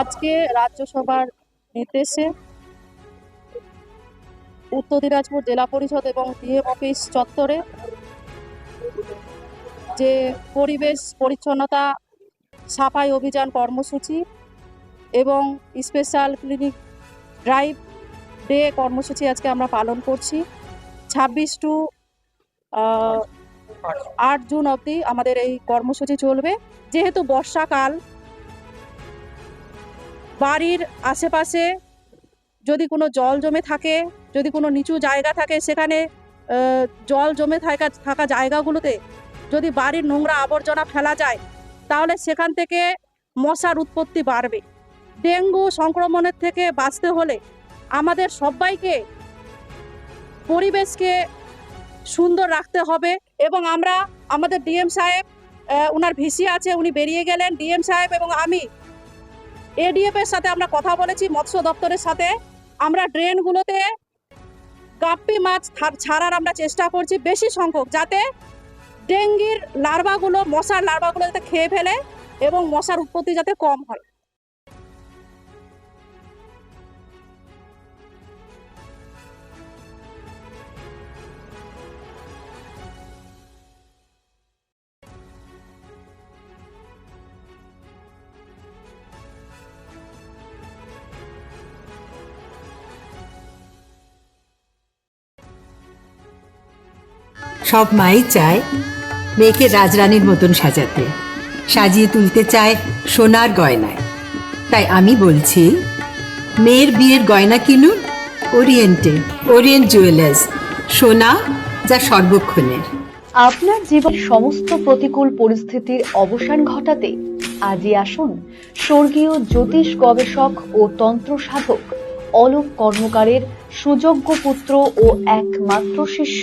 আজকে রাজ্যসভার নির্দেশে উত্তর দিনাজপুর জেলা পরিষদ এবং ডিএম অফিস চত্বরে যে পরিবেশ পরিচ্ছন্নতা সাফাই অভিযান কর্মসূচি এবং স্পেশাল ক্লিনিক ড্রাইভ ডে কর্মসূচি আজকে আমরা পালন করছি। ছাব্বিশ টু আট জুন অবধি আমাদের এই কর্মসূচি চলবে। যেহেতু বর্ষাকাল বাড়ির আশেপাশে যদি কোনো জল জমে থাকে, যদি কোনো নিচু জায়গা থাকে, সেখানে জল জমে থাকা থাকা জায়গাগুলোতে যদি বাড়ির নোংরা আবর্জনা ফেলা যায়, তাহলে সেখান থেকে মশার উৎপত্তি বাড়বে। ডেঙ্গু সংক্রমণের থেকে বাঁচতে হলে আমাদের সবাইকে পরিবেশকে সুন্দর রাখতে হবে এবং আমরা আমাদের ডিএম সাহেব ওনার ভিসি আছে, উনি বেরিয়ে গেলেন। ডিএম সাহেব এবং আমি এডিএফ এর সাথে আমরা কথা বলেছি, মৎস্য দপ্তরের সাথে। আমরা ড্রেনগুলোতে গাপ্পি মাছ ছাড়ার আমরা চেষ্টা করছি বেশি সংখ্যক, যাতে ডেঙ্গির লার্ভাগুলো, মশার লার্ভাগুলো যাতে খেয়ে ফেলে এবং মশার উৎপত্তি যাতে কম হয়। সব মাই চায় মেয়েকে রাজরানীর মতন সাজাতে, সাজিয়ে তুলতে চায় সোনার গয়নায়। তাই আমি বলছি, মেয়ের বিয়ের গয়না কিনুন ওরিয়েন্টে ওরিয়েন্ট জুয়েলার্স, সোনা যা সর্বক্ষণের। আপনার জীবন সমস্ত প্রতিকূল পরিস্থিতির অবসান ঘটাতে আজই আসুন স্বর্গীয় জ্যোতিষ গবেষক ও তন্ত্র সাধক অলোক কর্মকারের সুযোগ্য পুত্র ও একমাত্র শিষ্য